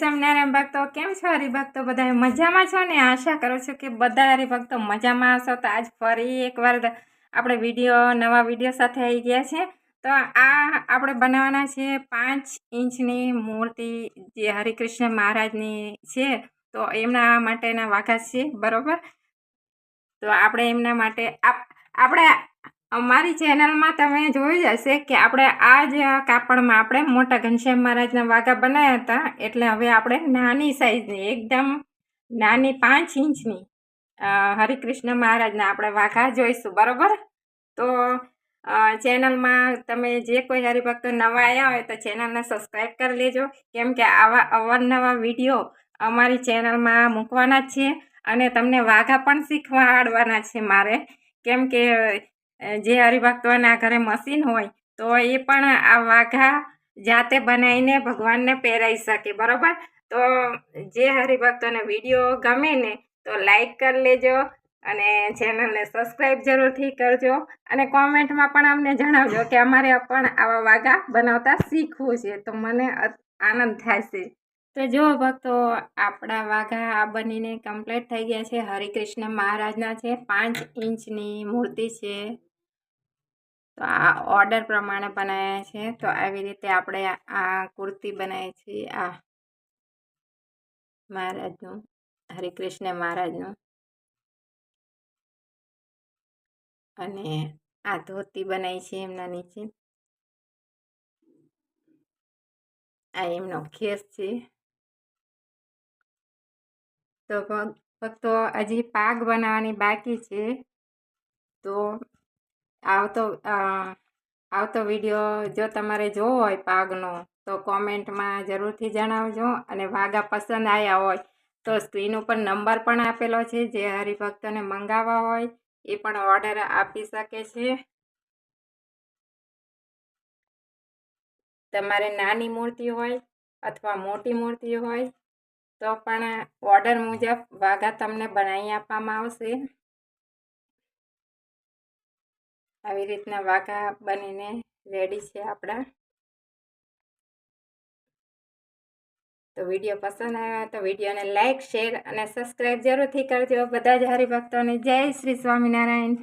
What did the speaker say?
સ્વામિનારાયણ ભક્તો, કેમ છો હરિભક્તો? બધા મજામાં છો ને? આશા કરું છું કે બધા હરિભક્તો મજામાં હશો. તો આજ ફરી એકવાર આપણે વીડિયો, નવા વીડિયો સાથે આવી ગયા છે. તો આ આપણે બનાવવાના છે પાંચ ઇંચની મૂર્તિ જે હરિકૃષ્ણ મહારાજની છે. તો એમના માટેના વાઘા છે, બરાબર? તો આપણે એમના માટે આપ- આપણે અમારી ચેનલમાં તમે જોઈ જ હશે કે આપણે આ જ કાપડમાં આપણે મોટા ઘનશ્યામ મહારાજના વાઘા બનાવ્યા હતા. એટલે હવે આપણે નાની સાઈઝની એકદમ નાની પાંચ ઇંચની હરિકૃષ્ણ મહારાજના આપણે વાઘા જોઈશું, બરાબર? તો ચેનલમાં તમે જે કોઈ હરિભક્તો નવા આવ્યા હોય તો ચેનલને સબસ્ક્રાઈબ કરી લેજો. કેમ કે આવા અવારનવા વીડિયો અમારી ચેનલમાં મૂકવાના છે અને તમને વાઘા પણ શીખવાડવાના છે મારે. કેમ કે જે હરિભક્તોના ઘરે મશીન હોય, તો એ પણ આ વાઘા જાતે બનાવીને ભગવાનને પહેરાવી શકે, બરાબર? તો જે હરિભક્તોને વીડિયો ગમે ને, તો લાઈક કરી લેજો અને ચેનલને સબસ્ક્રાઈબ જરૂરથી કરજો અને કોમેન્ટમાં પણ અમને જણાવજો કે અમારે પણ આવા વાઘા બનાવતા શીખવું છે, તો મને આનંદ છે. તો જો ભક્તો, આપણા વાઘા આ બનીને કમ્પ્લીટ થઈ ગયા છે. હરિકૃષ્ણ મહારાજના છે, પાંચ ઇંચની મૂર્તિ છે. તો આ ઓર્ડર પ્રમાણે બનાવ્યા છે. તો આવી રીતે આપણે આ કુર્તી બનાવી છે આ મહારાજનું, હરિકૃષ્ણ મહારાજનું. અને આ ધોતી બનાવી છે એમના નીચે. આ એમનો ખેસ છે. તો ફક્ત હજી પાક બનાવવાની બાકી છે. તો આવતો આવતો વીડિયો જો તમારે જોવો હોય પાગનો, તો કોમેન્ટમાં જરૂરથી જણાવજો અને વાઘા પસંદ આવ્યા હોય, તો સ્ક્રીન ઉપર નંબર પણ આપેલો છે, જે હરિભક્તોને મંગાવવા હોય, એ પણ ઓર્ડર આપી શકે છે. તમારે નાની મૂર્તિ હોય અથવા મોટી મૂર્તિ હોય, તો પણ ઓર્ડર મુજબ વાઘા તમને બનાવી આપવામાં આવશે. આવી રીતના વાઘા બનીને રેડી છે આપણા. તો વીડિયો પસંદ આવ્યો તો વિડીયોને લાઇક શેર અને સબસ્ક્રાઈબ જરૂરથી કરજો. બધા જ હરિભક્તોને જય શ્રી સ્વામિનારાયણ.